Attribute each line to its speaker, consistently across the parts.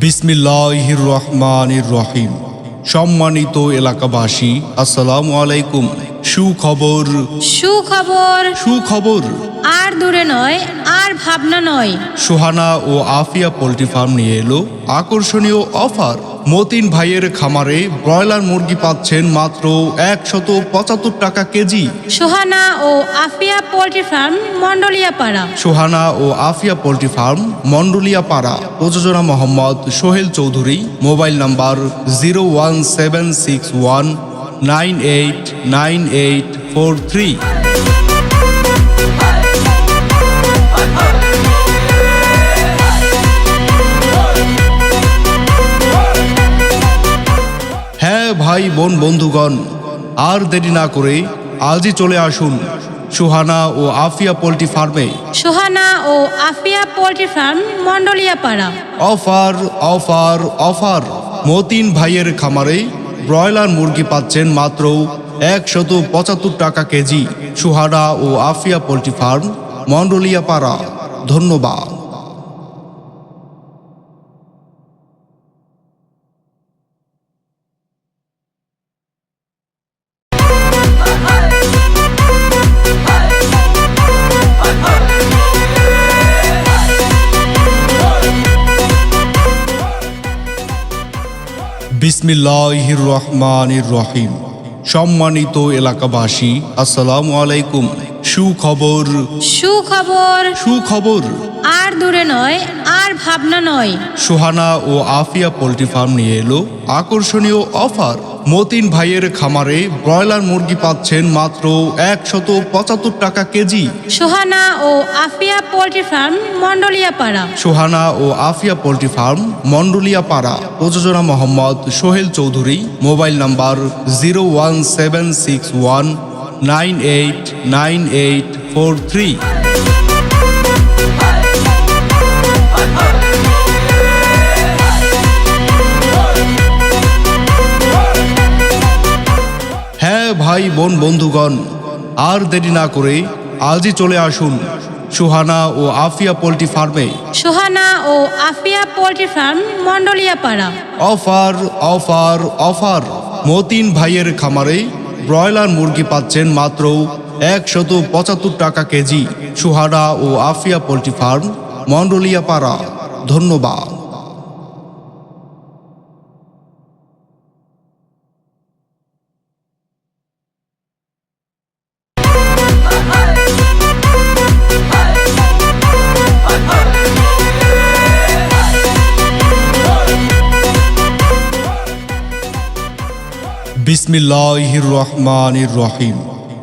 Speaker 1: বিসমিল্লাহির রহমানির রহিম সম্মানিত এলাকাবাসী আসসালামু আলাইকুম। সুখবর।
Speaker 2: সুখবর।
Speaker 1: সুখবর।
Speaker 2: আর দূরে নয় আর ভাবনা নয়।
Speaker 1: সুহানা ও আফিয়া পোল্ট্রি ফার্ম নিয়ে এলো আকর্ষণীয় অফার। মতিন ভাইয়ের খামারে ব্রয়লার মুরগি পাচ্ছেন মাত্র একশত পঁচাত্তর টাকা কেজি।
Speaker 2: সোহানা ও আফিয়া পোল্ট্রি ফার্ম মন্ডলিয়াপাড়া
Speaker 1: সোহানা ও আফিয়া পোল্ট্রি ফার্ম মন্ডলিয়া পাড়া প্রযোজনা Mohammad Sohel Chowdhury. Mobile number zero one seven six one nine eight nine eight four three. ভাই বোন বন্ধুগণ আর দেরি না করে আজই চলে আসুন সুহানা ও আফিয়া পোল্ট্রি ফার্মে।
Speaker 2: সোহানা ও Afia poultry farm Mondoliyapara
Speaker 1: offer offer offer. Motin ভাইয়ের খামারে ব্রয়লার মুরগি পাচ্ছেন মাত্র একশত পঁচাত্তর টাকা কেজি। সুহানা ও আফিয়া পোল্ট্রি ফার্ম মন্ডলিয়া পাড়া ধন্যবাদ। বিসমিল্লাহির রহমানির রহিম সম্মানিত এলাকাবাসী আসসালামু আলাইকুম। সুখবর।
Speaker 2: সুখবর।
Speaker 1: সুখবর।
Speaker 2: আর দূরে নয় আর ভাবনা নয়।
Speaker 1: সুহানা ও আফিয়া পোল্ট্রি ফার্ম নিয়ে এলো আকর্ষণীয় অফার। মতিন ভাইয়ের খামারে ব্রয়লার মুরগি পাচ্ছেন মাত্র একশত পঁচাত্তর টাকা কেজি।
Speaker 2: সোহানা ও আফিয়া পোল্ট্রি ফার্ম মন্ডলিয়াপাড়া
Speaker 1: সোহানা ও আফিয়া পোল্ট্রি ফার্ম মন্ডলিয়া পাড়া। প্রযোজনা Mohammad Sohel Chowdhury. Mobile number zero one seven six one nine eight nine eight four three. ভাই বোন বন্ধুগণ আর দেরি না করে আজই চলে আসুন সুহানা ও আফিয়া পোল্ট্রি ফার্মে।
Speaker 2: সোহানা ও Afia poultry farm Mondoliyapara
Speaker 1: offer offer offer. Motin ভাইয়ের খামারে ব্রয়লার মুরগি পাচ্ছেন মাত্র একশত পঁচাত্তর টাকা কেজি। সুহানা ও আফিয়া পোল্ট্রি ফার্ম মন্ডলিয়া পাড়া ধন্যবাদ। বিসমিল্লাহির রহমানির রহিম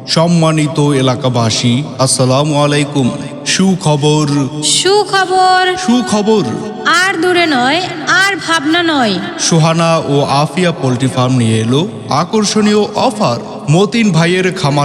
Speaker 1: সম্মানিত এলাকাবাসী আসসালামু আলাইকুম। সুখবর।
Speaker 2: সুখবর।
Speaker 1: সুখবর।
Speaker 2: আর দূরে নয় আর ভাবনা নয়।
Speaker 1: সোহানা ও আফিয়া পোল্ট্রি ফার্ম নিয়ে এলো আকর্ষণীয় অফার। মতিন ভাইয়ের খামার